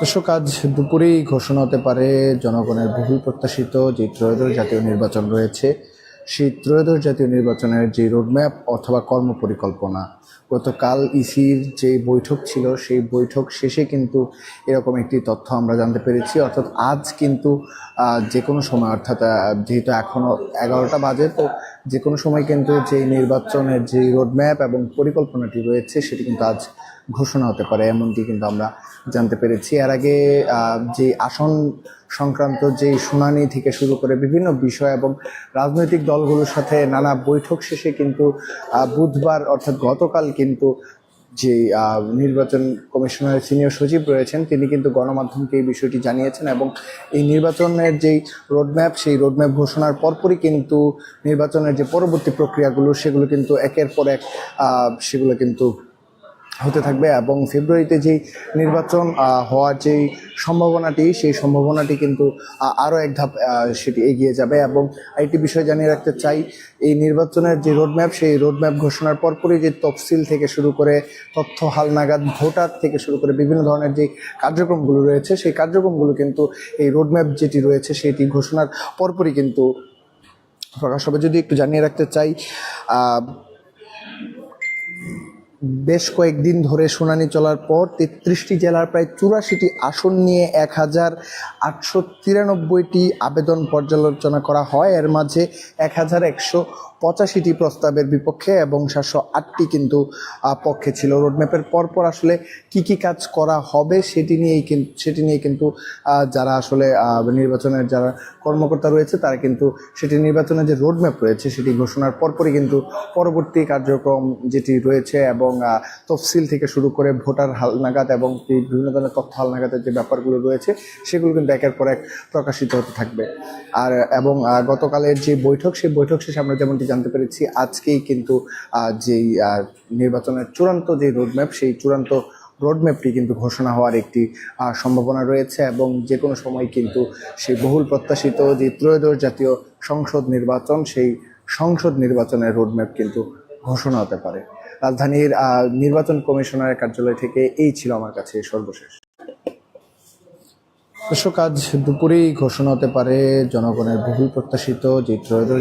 দর্শক, আজ দুপুরেই ঘোষণা হতে পারে জনগণের বহুল প্রত্যাশিত যে ত্রয়োদশ জাতীয় নির্বাচন রয়েছে। সেই ত্রয়োদশ জাতীয় নির্বাচনের যে রোডম্যাপ অথবা কর্মপরিকল্পনা, গতকাল ইসির যে বৈঠক ছিল, সেই বৈঠক শেষে কিন্তু এরকম একটি তথ্য আমরা জানতে পেরেছি। অর্থাৎ আজ কিন্তু যে কোনো সময়, অর্থাৎ যেহেতু এখনও এগারোটা বাজে, তো যে কোনো সময় কিন্তু যে নির্বাচনের যে রোডম্যাপ এবং পরিকল্পনাটি রয়েছে, সেটি কিন্তু আজ ঘোষণা হতে পারে, এমনটি কিন্তু আমরা জানতে পেরেছি। এর আগে যে আসন সংক্রান্ত যে শুনানি থেকে শুরু করে বিভিন্ন বিষয় এবং রাজনৈতিক দলগুলোর সাথে নানা বৈঠক শেষে কিন্তু বুধবার অর্থাৎ গতকাল কিন্তু যে নির্বাচন কমিশনের সিনিয়র সচিব রয়েছেন, তিনি কিন্তু গণমাধ্যমকে এই বিষয়টি জানিয়েছেন এবং এই নির্বাচনের যেই রোডম্যাপ, সেই রোডম্যাপ ঘোষণার পরপরই কিন্তু নির্বাচনের যে পরবর্তী প্রক্রিয়াগুলো, সেগুলো কিন্তু একের পর এক সেগুলো কিন্তু হতে থাকবে এবং ফেব্রুয়ারিতে যেই নির্বাচন হওয়ার যেই সম্ভাবনাটি, সেই সম্ভাবনাটি কিন্তু আরও এক ধাপ সেটি এগিয়ে যাবে এবং একটি বিষয় জানিয়ে রাখতে চাই, এই নির্বাচনের যে রোডম্যাপ, সেই রোডম্যাপ ঘোষণার পরপরই যে তফসিল থেকে শুরু করে তথ্য হালনাগাদ ভোটার থেকে শুরু করে বিভিন্ন ধরনের যে কার্যক্রমগুলো রয়েছে, সেই কার্যক্রমগুলো কিন্তু, এই রোডম্যাপ যেটি রয়েছে, সেটি ঘোষণার পরপরই কিন্তু প্রকাশ হবে। যদি একটু জানিয়ে রাখতে চাই বেশ কয়েকদিন ধরে শুনানি চলার পর তেত্রিশটি জেলার প্রায় চুরাশিটি আসন নিয়ে এক হাজার আটশো তিরানব্বইটি আবেদন পর্যালোচনা করা হয়। এর মাঝে এক হাজার একশো পঁচাশিটি প্রস্তাবের বিপক্ষে এবং সাতশো আটটি কিন্তু পক্ষে ছিল। রোডম্যাপের পরপর আসলে কি কি কাজ করা হবে সেটি নিয়েই কিন্তু সেটি নিয়ে কিন্তু যারা আসলে নির্বাচনের যারা কর্মকর্তা রয়েছে তারা কিন্তু সেটি নির্বাচনের যে রোডম্যাপ রয়েছে সেটি ঘোষণার পরপরই কিন্তু পরবর্তী কার্যক্রম যেটি রয়েছে এবং তফসিল থেকে শুরু করে ভোটার হালনাগাদ এবং বিভিন্ন ধরনের তথ্য হালনাগাদের যে ব্যাপারগুলো রয়েছে সেগুলো কিন্তু একের পর এক প্রকাশিত হতে থাকবে। আর, এবং গতকালের যে বৈঠক, সেই বৈঠক শেষে আমরা যেমনটি জানতে পেরেছি। আজকেই কিন্তু যেই নির্বাচনের চূড়ান্ত যে রোডম্যাপ সেই চূড়ান্ত রোডম্যাপটি কিন্তু ঘোষণা হওয়ার একটি সম্ভাবনা রয়েছে এবং যে কোনো সময় কিন্তু সেই বহুল প্রত্যাশিত যে ত্রয়োদশ জাতীয় সংসদ নির্বাচন, সেই সংসদ নির্বাচনের রোডম্যাপ কিন্তু ঘোষণা হতে পারে। রাজধানীর নির্বাচন কমিশনারের কার্যালয় থেকে এই ছিল আমার কাছে সর্বশেষ। দর্শক, আজ দুপুরেই ঘোষণা হতে পারে, জনগণের বহুল প্রত্যাশিত যে ত্রয়োদশ